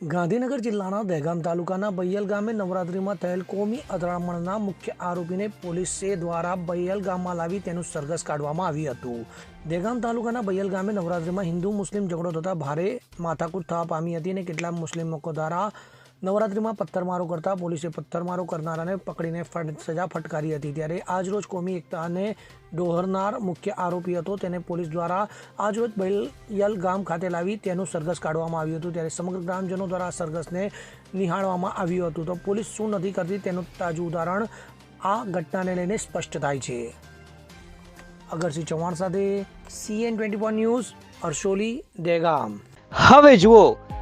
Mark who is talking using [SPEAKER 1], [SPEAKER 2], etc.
[SPEAKER 1] ગાંધીનગર જિલ્લાના દહેગામ તાલુકાના બૈયલ ગામે નવરાત્રિમાં થયેલ કોમી અથડામણના મુખ્ય આરોપીને પોલીસે દ્વારા બૈયલ ગામમાં લાવી તેનું સરઘસ કાઢવામાં આવ્યું હતું. દહેગામ તાલુકાના બૈયલ ગામે નવરાત્રિમાં હિન્દુ મુસ્લિમ ઝઘડો થતાં ભારે માથાકૂટ થવા પામી હતી અને કેટલાક મુસ્લિમ લોકો દ્વારા નવરાત્રિમાં પથ્થરમારો કરતા પોલીસે પથ્થરમારો કરનારાને પકડીને સજા ફટકારી હતી. ત્યારે આજરોજ કોમી એકતાને ડોહરનાર મુખ્ય આરોપી હતો. તેને પોલીસ દ્વારા આજરોજ બૈલયલ ગામ ખાતે લાવી તેનું સરઘસ કાઢવામાં આવ્યું હતું. ત્યારે સમગ્ર ગ્રામજનો દ્વારા સરઘસને નિહાળવામાં આવ્યું હતું. તો પોલીસ શું નથી કરતી તેનું તાજું ઉદાહરણ આ ઘટનાને લઈને સ્પષ્ટ થાય છે. અગરસિંહ ચૌહાણ સાથે CN twenty news Arsoli, Degam.
[SPEAKER 2] હવે જુઓ